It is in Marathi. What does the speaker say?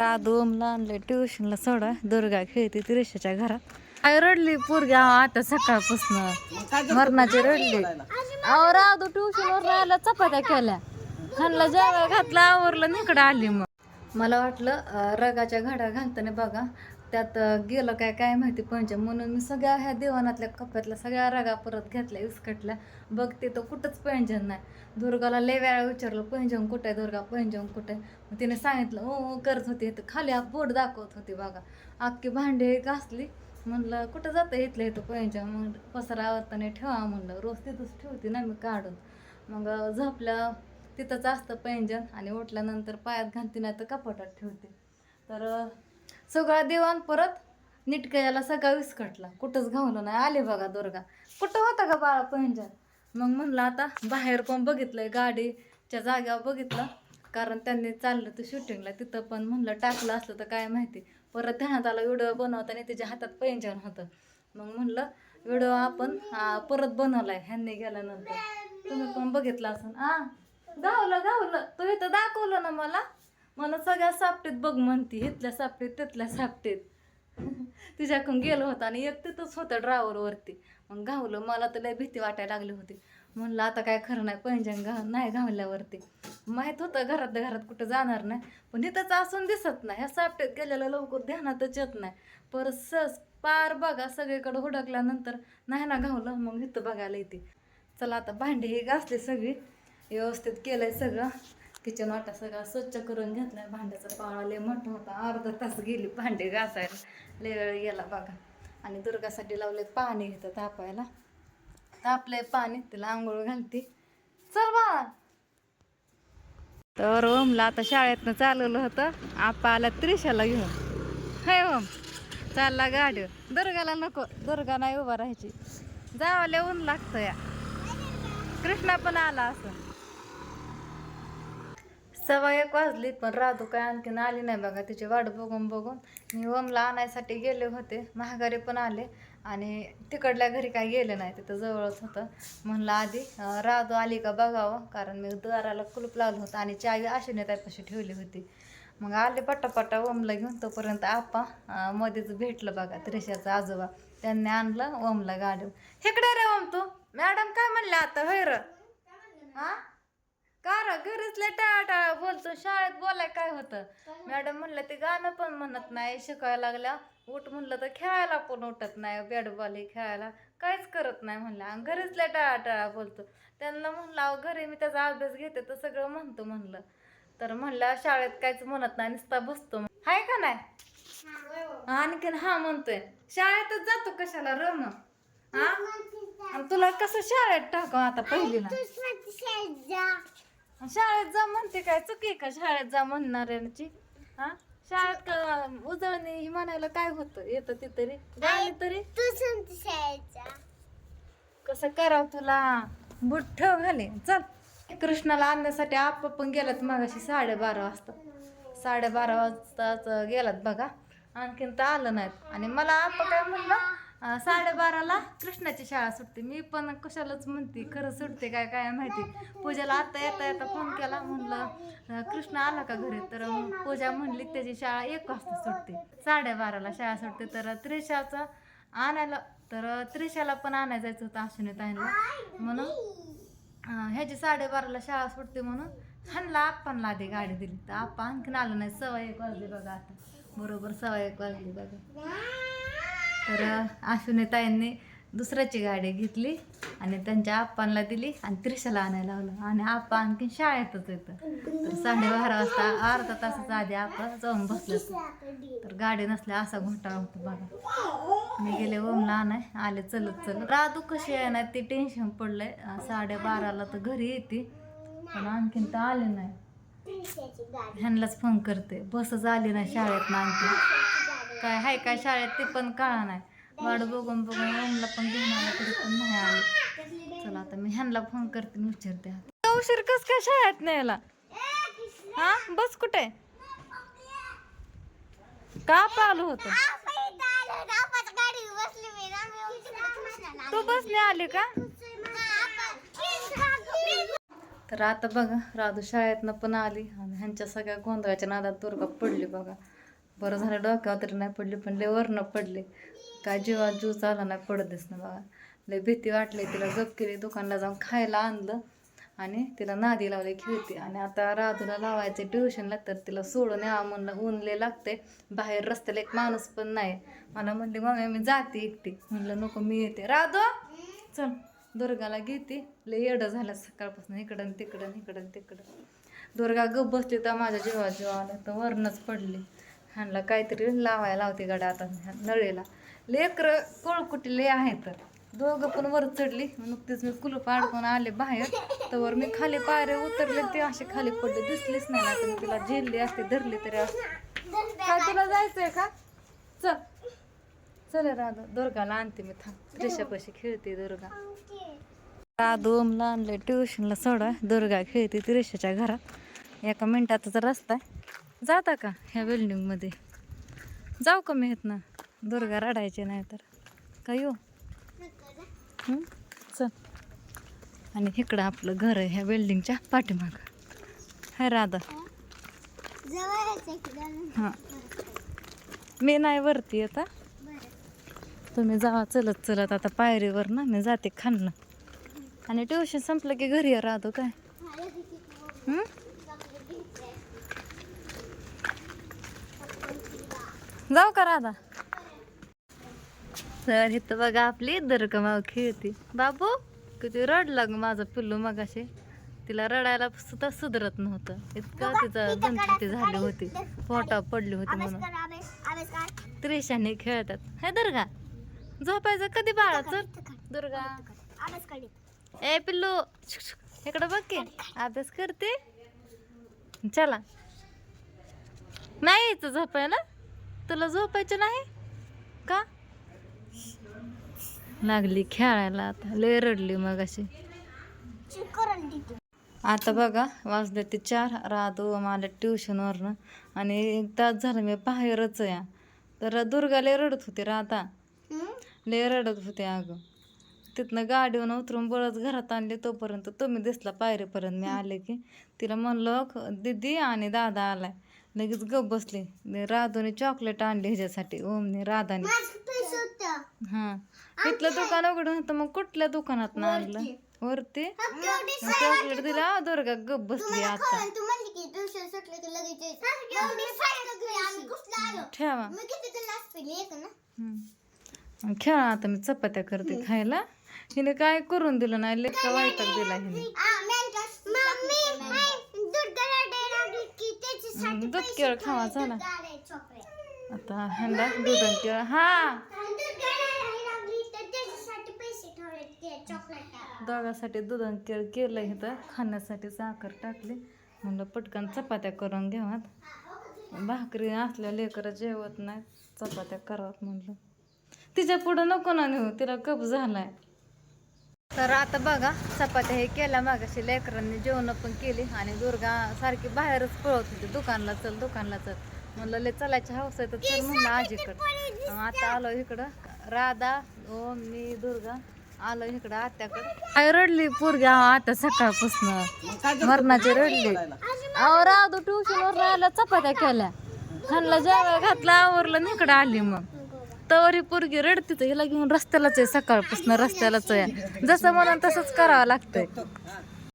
दोमला आणले ट्युशनला सोडा. दुर्गा खेळते तिरेशाच्या घरात. काय रडली पोरगी अहो, आता सकाळपासून. मरणाची रडली. अहो राधू ट्युशन वर राहिला चपात्या केल्या. ह्यांना जेवायला घातला आवरलं निकडं आली मग. मला वाटलं रगाच्या घड्या घालताना बघा त्यात गेलं काय काय माहिती पंचम म्हणून मी सगळ्या ह्या देवानातल्या कप्प्यातल्या सगळ्या रगा परत घेतल्या विस्कटल्या. बघते तर कुठंच पैंजण नाही. दुर्गाला लय वेळा विचारलं पैंजण कुठे आहे दुर्गा? पैंजण कुठे आहे? मग तिने सांगितलं ओ करत होती. तर खाली बोट दाखवत होती बघा. अख्खी भांडे घासली म्हणलं कुठं जातं इथलं? इथं पैंजण मग पसरा आवरताना ठेवा म्हणलं रोज तिथंच ठेवते ना मी काढून. मग झोपल्या तिथंच असतं पैंजण आणि उठल्यानंतर पायात घालते नाही तर कपाटात ठेवते. तर सगळा देवान परत निटकयाला सगळा विस्कटला. कुठंच घावलं नाही. आले बघा दुर्गा. कुठं होता का बाळा पैंजण? मग म्हणलं आता बाहेर पण बघितलंय? गाडीच्या जाग्यावर बघितलं. कारण त्यांनी चाललं तर शूटिंगला. तिथं पण म्हणलं टाकलं असलं तर काय माहिती. परत ध्यानात आला व्हिडिओ बनवताना त्याच्या हातात पैंजण होतं. मग म्हणलं व्हिडिओ आपण परत बनवलाय ह्यांनी गेल्यानंतर. तुम्ही पण बघितला असं आ गावलं गावलं. तू इथं दाखवलं ना मला. मला सगळ्या सापटीत बघ म्हणती इथल्या सापटीत तिथल्या सापटीत. तिच्याकडून गेलो होतं आणि एक तिथंच होतं ड्रायव्हरवरती मग घावलं मला तर लय भीती वाटायला लागली होती. म्हणलं आता काय खरं नाही पैंजण घा नाही घावल्यावरती माहीत होतं घरात घरात कुठं जाणार नाही. पण इथंच असून दिसत नाही. ह्या सापटीत गेलेलं लवकर ध्यानातच येत नाही. परत सस पार बघा सगळीकडे हुडकल्यानंतर. नाही ना घावलं मग इथं बघायला येते. चला आता भांडी ही घासली सगळी. व्यवस्थित केलं आहे सगळं. किचन वाटा सगळा स्वच्छ करून घेतलाय. भांड्याचा पाळा लय मोठा होता. अर्धा तास गेली भांडी घासायला. लय वेळ गेला बघा. आणि दुर्गासाठी लावले पाणी घेतं तापायला. तापलंय पाणी. तिला आंघोळ घालते. चल बा. तर ओमला आता शाळेतनं चालवलं होतं. आपा आला त्रिशाला घेऊन. हाय ओम. चालला गाडी. दुर्गाला नको. दुर्गा नाही उभा राहायची. जावाले ऊन लागतं या. कृष्णा पण आला असं. सव्वा एक वाजली पण राधू काय आणखीन आली नाही बघा. तिची वाट बघून बघून मी ओमला आणायसाठी गेले होते. महागारी पण आले आणि तिकडल्या घरी काय गेले नाही तिथं जवळच होतं. म्हणलं आधी अं, राधू आली का बघावं कारण मी दाराला कुलूप लावलं होतं आणि चावी अशी त्यापाशी ठेवली होती. मग आले पटापटा ओमला घेऊन तोपर्यंत आपा मध्येच भेटलं बघा त्रेशाचा आजोबा. त्यांनी आणलं ओमला गाडी हेकडे रे ओम तू. मॅडम काय म्हणले आता? होय र. हा? कार र घरीच टाळा बोलतो. शाळेत बोलाय काय होतं? मॅडम म्हणलं ते गाणं पण म्हणत नाही शिकायला लागल्या. उठ म्हणलं तर खेळायला पण उठत नाही बॅट बॉल हे खेळायला. काहीच करत नाही म्हणलं. आणि घरीच टाळा टाळा बोलतो. त्यांना म्हणलं अहो घरी मी त्याचा अभ्यास घेते तर सगळं म्हणतो म्हणलं. तर म्हणलं शाळेत काहीच म्हणत नाही नुसता बसतो. हाय का नाही? आणखीन हा म्हणतोय शाळेतच जातो कशाला र मग? हा आणि तुला कसं शाळेत टाकू आता पहिलीला? शाळेत जा म्हणते काय? चुकी का शाळेत जा म्हणणाऱ्यांची? हा? शाळेत का उजळणी ही म्हणायला काय होतं? येतं ते तरी गाणी तरी कसं करावं तुला? बुट ठेव घाले चल. कृष्णाला आणण्यासाठी आप पण गेलात मगाशी साडेबारा वाजता. साडेबारा वाजताच गेलात बघा. आणखीन तर आलं नाहीत. आणि मला आप काय म्हणलं? साडेबाराला कृष्णाची शाळा सुटते. मी पण कशालाच म्हणते खरं सुटते काय काय माहिती. पूजाला आता येता येता फोन केला म्हणलं कृष्ण आला का घरी? तर पूजा म्हणली त्याची शाळा एक वाजता सुटते. साडेबाराला शाळा सुटते. तर त्रिशाचा आणायला तर त्रिशाला पण आणायला जायचं होतं अश्विनी ताईंना. म्हणून ह्याची साडेबाराला शाळा सुटते म्हणून ह्यांना आप्पांना आधी गाडी दिली. तर आप्पा आणखीन आलं नाही. सव्वा एक वाजली बघा आता. बरोबर सव्वा एक वाजली बघा. तर अश्विनी दुसऱ्याची गाडी घेतली आणि त्यांच्या आप्पांना दिली आणि त्रिशाला आणायला लावलं. आणि आप्पा आणखीन शाळेतच येतं. तर साडेबारा वाजता अर्धा तासाचा आधी आप्पा जाऊन बसलं. तर गाडी नसल्या असा घोटाळा होतो बघा. मी गेले ओमला आणाय आले चलत चलत. राधू कशी आहे ना ते टेन्शन पडलंय. साडेबाराला तर घरी येते पण आणखीन तर आले नाही. ह्यांनाच फोन करते. बसच आली नाही शाळेत ना आणखी काय हाय काय शाळेत ते पण कळा नाही. वाट बघून बघून ओमला पण घेऊन आला तरी पण नाही आले. चला आता मी ह्यांना फोन करते विचारते. उशीर कस काय शाळेत न्यायला? हा बस कुठे? का पाहिलं होतं? तू बसने आली का? तर आता बघा राधू शाळेतनं पण आली आणि ह्यांच्या सगळ्या गोंधळाच्या नादात दुर्गा पडली बघा. बरं झालं डोक्यावर तरी नाही पडली पण लय वरनं पडले. काय जीवा जीव चाला नाही पडतच ना बघा. लय भीती वाटली तिला जप केली दुकानला जाऊन खायला आणलं आणि तिला नादी लावली खेळते आणि आता राधूला लावायचे ट्युशनला तर तिला सोडून यावं म्हणलं ऊन लय लागते बाहेर रस्त्याला एक माणूस पण नाही. मला म्हणली मम्मी मी जाते एकटी. म्हणलं नको मी येते. राधू चल दुर्गाला घेते. लय येडं झालं सकाळपासून इकडं आणि तिकडं इकडं तिकडं. दुर्गा गप बसली तर माझ्या जीवा जीवा आला तर वरणच पडली. ह्यांना काहीतरी लावायला लावते गाड्या आता नळेला नळीला. लेकरं कोळकुटी लय दोघं पण वर चढली. नुकतीच मी कुलूप अडकून आले बाहेर. तर मी खाली पायरे उतरले. ते असे खाली पडले. दिसलीच नाही ना तर मी तिला झेलली असते धरली तरी असते. काय तुला जायचंय का? चल. चल राधू. दुर्गाला आणते मी. थांब. त्रिशापाशी खेळते दुर्गा. राधूमला आणले ट्युशनला सोडा. दुर्गा खेळते ती रेषाच्या घरात. एका मिनिटाचा रस्ता आहे. जाता का ह्या बिल्डिंगमध्ये जाऊ का मी ना? दुर्गा रडायचे नाही तर. का येऊ? हं? चल. आणि इकडं आपलं घर आहे ह्या बिल्डिंगच्या पाठीमागं. हाय राधा. हां. मी नाही वरती आता तुम्ही जावा चलत चलत. आता पायरीवर ना मी जाते खाणं आणि ट्युशन संपलं की घरी ये राहतो काय? जाऊ का राधा? तर इथं बघा आपली दरकमाव खेळते. बाबू किती रडला ग माझं पिल्लू मगाशी. तिला रडायला सुद्धा सुधरत नव्हतं. इतकं तिचं दंती झाली होती. पोटा पडली होती म्हणून. त्रिशाने खेळतात. हे दुर्गा झोपायचं कधी बाळा? चल दुर्गा. ए पिल्लू. इकडं बघ की अभ्यास करते. चला. नाही यायचं झोपायला? तुला झोपायचं नाही? का? लागली खेळायला आता. लय रडली मग अशी आता बघा वाजले ते चार. राधू मला ट्युशनवरनं आणि एक तास झालं मी बाहेरच या तर दुर्गा लय रडत होती राधा लय रडत होते अगं. तिथनं गाडीवरून उतरून बळच घरात आणले तोपर्यंत. तुम्ही दिसला पायरीपर्यंत मी आले की. तिला म्हणलं दिदी दीदी आणि दादा आलाय. लगेच गप बसले. ने राधूने चॉकलेट आणली ह्याच्यासाठी. ओमने राधाने. हां. इथलं दुकान उघडून होतं मग कुठल्या दुकानात आणलं? वरती? चॉकलेट दिला. दुर्गा गप बसली आता. ठेवा. खेळा आता मी चपात्या करते खायला. हिने काय करून दिलं नाही लेखा वायताक दिला हिने हम्म, दूध केळ खावा चला आता ह्यांना दूध आणि केळ हा. दोघांसाठी दूध आणि केळ केलं इथं. खाण्यासाठी साखर टाकली. म्हणलं पटकन चपात्या करून घ्यावात भाकरी असल्या लेकरं जेवत नाही चपात्या करावात म्हणलं. तिच्या पुढं नको ना नेऊ तिला कप झालाय. तर आता बघा चपात्या हे केल्या मागाशी लेकरांनी जेवण पण केली आणि दुर्गा सारखी बाहेरच पळत होती दुकानला चल दुकानला चल. म्हणलं लय चलायची हौस आहे तर चल म्हणलं आजीकडं. आता आलो इकडं. राधा ओम मी दुर्गा आलो इकडं आत्याकडं. काय रडली पोरगी आता सकाळपासून. मरणाची रडली. अहो राधू ट्युशनवर राहिला चपात्या केल्या. खाल्ला जेवाय घातला आवरलं इकडं आली मग. तवरी पोरगी रडतीच हिला घेऊन रस्त्यालाच आहे सकाळपासून रस्त्यालाच आहे. जसं म्हणून तसंच करावं लागतंय.